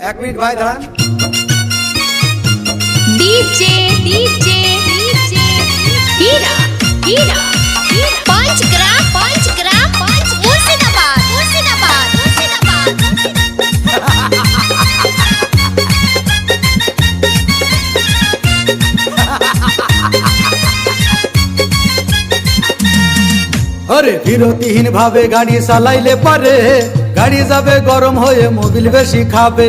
এক মিনিট ভাই দাঁড়ান डीजे डीजे डीजे हीरा हीरा हीरा पांच ग्राम पांच ग्राम पांच मुर्शिदाबाद मुर्शिदाबाद मुर्शिदाबाद আরে বিরতিহীন ভাবে গাড়ি চালাইলে পারে গাড়ি যাবে গরম হয়ে মোবিল বেশি খাবে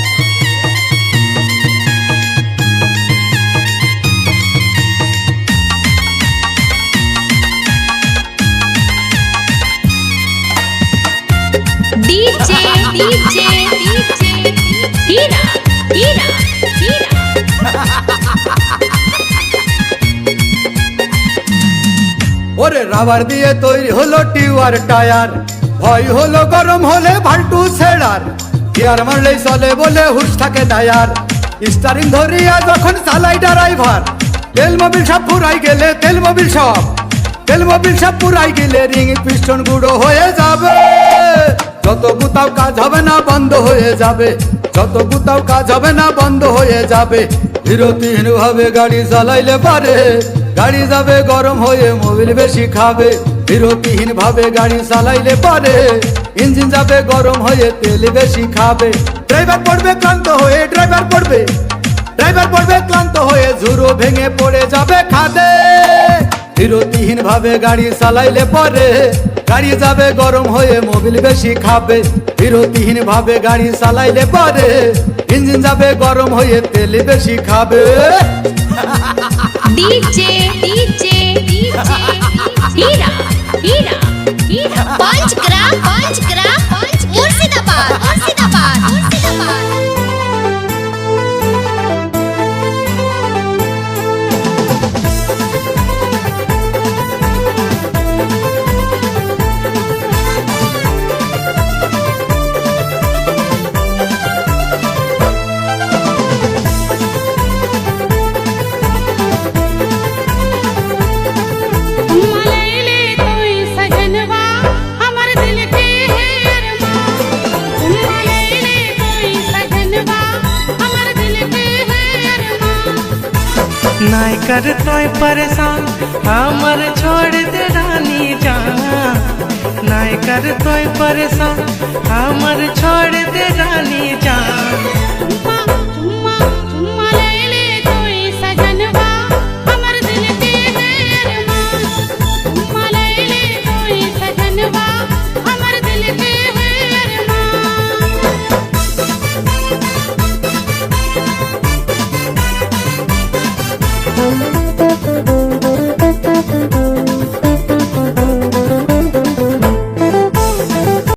ওরে রাবার দিয়ে তৈরি হলো টিউয়ার টায়ার। ভয় হলো গরম হলে ভাল্টু ছেড়ার। গিয়ার মারলেই চলে বলে হুশ থাকে টায়ার স্টারিং ধরিয়া যখন চালাই ড্রাইভার তেল মোবিল সব পুরাই গেলে তেল মোবিল সব। তেল মোবিল সব পুরাই গেলে রিং পিস্টন গুঁড়ো হয়ে যাবে। যত গুতাও কাজ হবে না, বন্ধ হয়ে যাবে। যত গুতাও কাজ হবে না, বন্ধ হয়ে যাবে। বিরতিহীন ভাবে গাড়ি চালাইলে পারে। গাড়ি যাবে, গরম হয়ে মোবিল বেশি খাবে। বিরতিহীন ভাবে গাড়ি চালাইলে পারে। ইঞ্জিন যাবে, গরম হয়ে তেল বেশি খাবে। ড্রাইভার পড়বে, ক্লান্ত হয়ে ড্রাইভার পড়বে। ড্রাইভার পড়বে, ক্লান্ত হয়ে ঝুরো ভেঙে পড়ে যাবে খাদে। বিরতিহীন ভাবে গাড়ি চালাইলে পরে। গাড়ি যাবে, গরম হয়ে মোবিল বেশি খাবে। বিরতিহীন ভাবে গাড়ি চালাইলে পারে। ইঞ্জিন যাবে, গরম হয়ে তেল বেশি খাবে। ডিজে ডিজে ডিজে कर तोय परेशान हमर छोड़ दे रानी जाना नाय कर तोय परेशान हमर छोड़ दे रानी जान